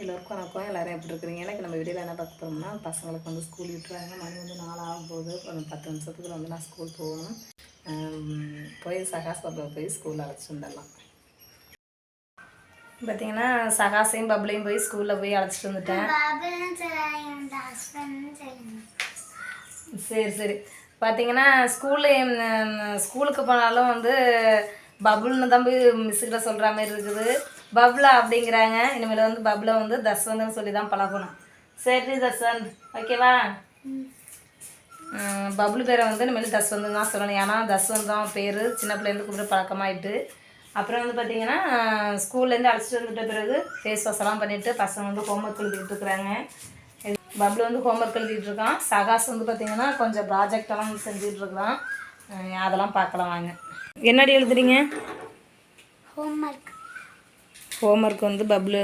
எல்லோருக்கும் வணக்கம். எல்லோரும் எப்படி இருக்கிறீங்க? எனக்கு நம்ம வீடியோவில் என்ன பார்க்க போகிறோம்னா பசங்களுக்கு வந்து ஸ்கூல் விட்டுறாங்க. மணி வந்து நாலு ஆகும் போகுது ஒரு பத்து நிமிஷத்துக்கு வந்து நான் ஸ்கூல் போகணும். போய் சகாஸ் பாப்பாவை போய் ஸ்கூலில் அழைச்சிட்டு வந்துடலாம். பார்த்தீங்கன்னா சகாசையும் பப்ளையும் போய் ஸ்கூலில் போய் அழைச்சிட்டு வந்துட்டேன். சரி சரி. பார்த்தீங்கன்னா ஸ்கூலு ஸ்கூலுக்கு போனாலும் வந்து பபுள்னு தம்பி போய் மிஸ்ஸுக்கிட்ட சொல்கிற மாதிரி இருக்குது. பப்ளா அப்படிங்கிறாங்க. இனிமேல் வந்து பப்ளை வந்து தஸ்வந்த்னு சொல்லி தான் பழகணும். சரி தஸ்வந்த். ஓகேவா? பபுள் பப்ளு பேரை வந்து இனிமேல் தஸ்வந்த் தான் சொல்லணும். ஏன்னா தஸ்வந்த் தான் பேர். சின்ன பிள்ளைலேருந்து கூப்பிட்டு பழக்கமாயிட்டு. அப்புறம் வந்து பார்த்தீங்கன்னா ஸ்கூல்லேருந்து அழைச்சிட்டு வந்துட்ட பிறகு ஃபேஸ் வாஷ் எல்லாம் பண்ணிவிட்டு பசங்க வந்து ஹோம்ஒர்க் எழுதிட்டு இருக்கிறாங்க. பப்ளு வந்து ஹோம்ஒர்க் எழுதிட்டு இருக்கான். சகாஸ் வந்து பார்த்தீங்கன்னா கொஞ்சம் ப்ராஜெக்டெல்லாம் செஞ்சுட்டு இருக்கிறான். அதெல்லாம் பார்க்கலாம் வாங்க. என்னடி எழுதுறீங்க? ஹோம்ஒர்க் ஹோம்ஒர்க் வந்து பப்ளு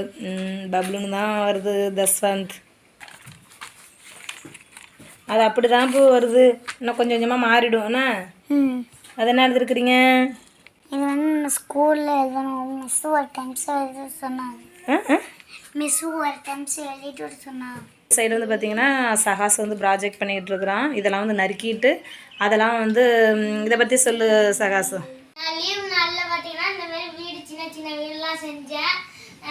பப்ளுன்னு தான் வருது தஸ்வந்த் அது அப்படி தான் இப்போ வருது. இன்னும் கொஞ்சம் கொஞ்சமாக மாறிடும். என்ன? அது என்ன எழுதிருக்கிறீங்க? இது வந்து நான் ஸ்கூலில் எழுதணும். மிஸ் ஒரு டைம்ஸ் எழுத சொன்னாங்க. மிஸ் ஒரு டைம்ஸ் எழுதிட்டு சொன்னாங்க. சைடு வந்து பார்த்திங்கன்னா சகாஸ் வந்து ப்ராஜெக்ட் பண்ணிகிட்டு இருக்கிறான். இதெல்லாம் வந்து நறுக்கிட்டு அதெல்லாம் வந்து இதை பற்றி சொல்லு சகாஸ் நான் லீவ் நாளில் பார்த்தீங்கன்னா இந்த மாதிரி வீடு சின்ன சின்ன வீடுலாம் செஞ்சேன்.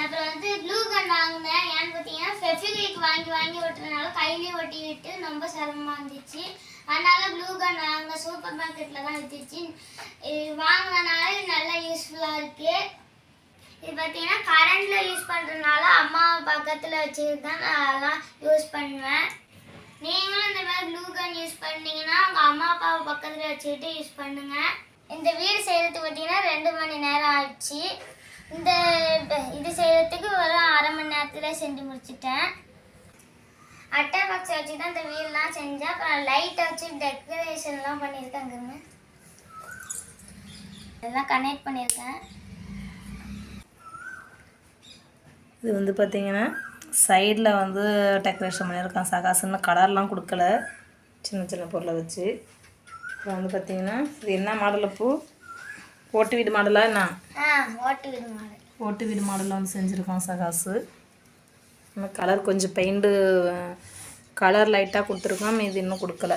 அப்புறம் வந்து ப்ளூ கன் வாங்கினேன். ஏன்னு பார்த்தீங்கன்னா ஃபெஃபிலிக் வாங்கி வாங்கி ஒட்டுறதுனால கையிலேயே ஒட்டிக்கிட்டு ரொம்ப சிரமமாக இருந்துச்சு. அதனால ப்ளூ கன் வாங்கினேன். சூப்பர் மார்க்கெட்டில் தான் வித்துச்சு. இது வாங்கினனால நல்லா யூஸ்ஃபுல்லாக இருக்குது இது பார்த்தீங்கன்னா கரண்டில் யூஸ் பண்ணுறதுனால அம்மா பக்கத்தில் வச்சுக்கிட்டு தான் நான் அதெல்லாம் யூஸ் பண்ணுவேன். நீங்களும் இந்த மாதிரி ப்ளூ கன் யூஸ் பண்ணீங்கன்னா உங்கள் அம்மா அப்பாவை பக்கத்தில் வச்சுக்கிட்டு யூஸ் பண்ணுங்கள் இந்த வீடு செய்கிறதுக்கு பார்த்தீங்கன்னா ரெண்டு மணி நேரம் ஆயிடுச்சு. இந்த இது செய்கிறதுக்கு ஒரு அரை மணி நேரத்தில் செஞ்சு முடிச்சிட்டேன். அட்டை பாக்ஸ் வச்சு தான் இந்த வீடெலாம் செஞ்சேன். அப்புறம் லைட்டை வச்சு டெக்கரேஷன்லாம் பண்ணியிருக்கேங்க இதெல்லாம் கனெக்ட் பண்ணியிருக்கேன். இது வந்து பார்த்தீங்கன்னா சைடில் வந்து டெக்கரேஷன் பண்ணியிருக்கான் சகாஸ் இன்னும் கலர்லாம் கொடுக்கல. சின்ன சின்ன பொருளை வச்சு. அப்புறம் வந்து பார்த்தீங்கன்னா இது என்ன மாடல் பூ? ஓட்டு வீடு மாடலா என்ன? ஓட்டு வீடு மாதிரி ஓட்டு வீடு மாடலில் வந்து செஞ்சுருக்கான் சகாசு. கலர் கொஞ்சம் பெயிண்ட்டு கலர் லைட்டாக கொடுத்துருக்கான். மீது இன்னும் கொடுக்கல.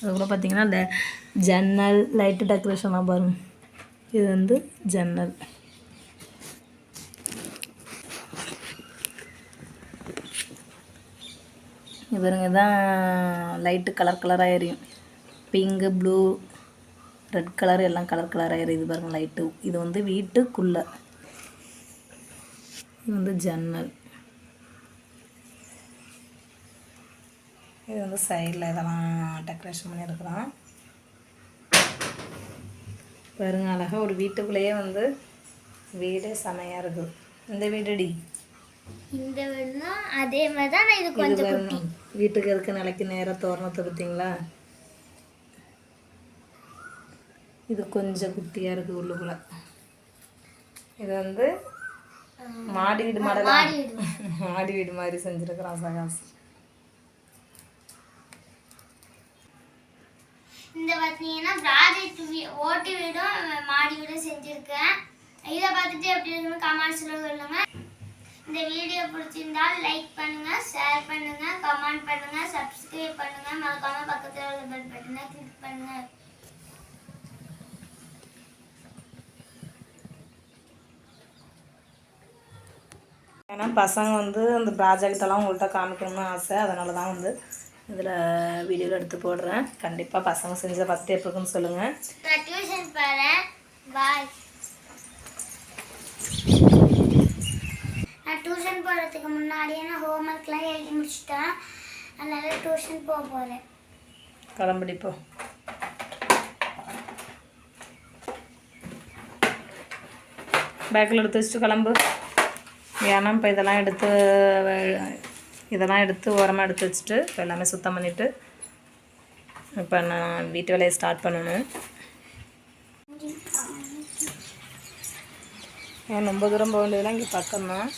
அதுக்கப்புறம் பார்த்தீங்கன்னா இந்த ஜன்னல் லைட்டு டெக்கரேஷன்லாம் பாருங்க. இது வந்து ஜன்னல். இவருங்க தான் லைட்டு கலர் கலராக எரியும். பிங்கு ப்ளூ ரெட் கலர் எல்லாம் கலர் கலராக எரியுது பாருங்க லைட்டு இது வந்து வீட்டுக்குள்ளே. இது வந்து ஜன்னல். இது வந்து சைடில் இதெல்லாம் டெக்கரேஷன் பண்ணியிருக்கிறோம் பாருங்க அழகாக ஒரு வீட்டுக்குள்ளேயே வந்து வீடே செமையாக இருக்குது இந்த வீடுடி இந்த வீடுனா அதே மாதிரி தான் இது கொஞ்சம் வீட்டுக்கு இருக்க நிலைக்கு நேராக தோரணத்தை பார்த்தீங்களா? இது கொஞ்சம் குட்டியாக இருக்குது உள்ளுக்குள்ள. இது வந்து மாடி வீடு மாடலா? மாடி வீடு. மாதிரி செஞ்சுருக்கிறான் சகாஸ். இந்த பார்த்தீங்கன்னா ப்ராஜெக்ட் ஓட்டு வீடும் மாடி வீடும் செஞ்சுருக்கேன். இதை பார்த்துட்டு எப்படி இருக்குன்னு கமெண்ட்ஸில் சொல்லுங்க. இந்த வீடியோ பிடிச்சிருந்தால் லைக் பண்ணுங்க ஷேர் பண்ணுங்க கமெண்ட் பண்ணுங்க சப்ஸ்கிரைப் பண்ணுங்க. மறக்காம பக்கத்தில் உள்ள பெல் பட்டனை கிளிக் பண்ணுங்க. ஏன்னா பசங்க வந்து அந்த ப்ராஜெக்ட் எல்லாம் உங்கள்கிட்ட காமிக்கணும்னு ஆசை. அதனால தான் வந்து இதில் வீடியோவில் எடுத்து போடுறேன். கண்டிப்பாக பசங்க செஞ்ச பார்த்துட்டு எப்படி இருக்குன்னு சொல்லுங்கள் நான் டியூஷன் போகிறேன் பாய் நான் டியூஷன் போகிறதுக்கு முன்னாடியே நான் ஹோம்ஒர்க்லாம் எழுதி முடிச்சிட்டேன். அதனால டியூஷன் போக போகிறேன் கிளம்பிடிப்போ பேக்கில் எடுத்து வச்சுட்டு கிளம்பு. ஏன்னா இப்போ இதெல்லாம் எடுத்து இதெல்லாம் எடுத்து ஓரமாக எடுத்து வச்சுட்டு இப்போ எல்லாமே சுத்தம் பண்ணிவிட்டு இப்போ நான் வீட்டு வேலையை ஸ்டார்ட் பண்ணணும். ஏன் ரொம்ப தூரம் போக வேண்டியதெல்லாம் இங்கே பக்கம் தான்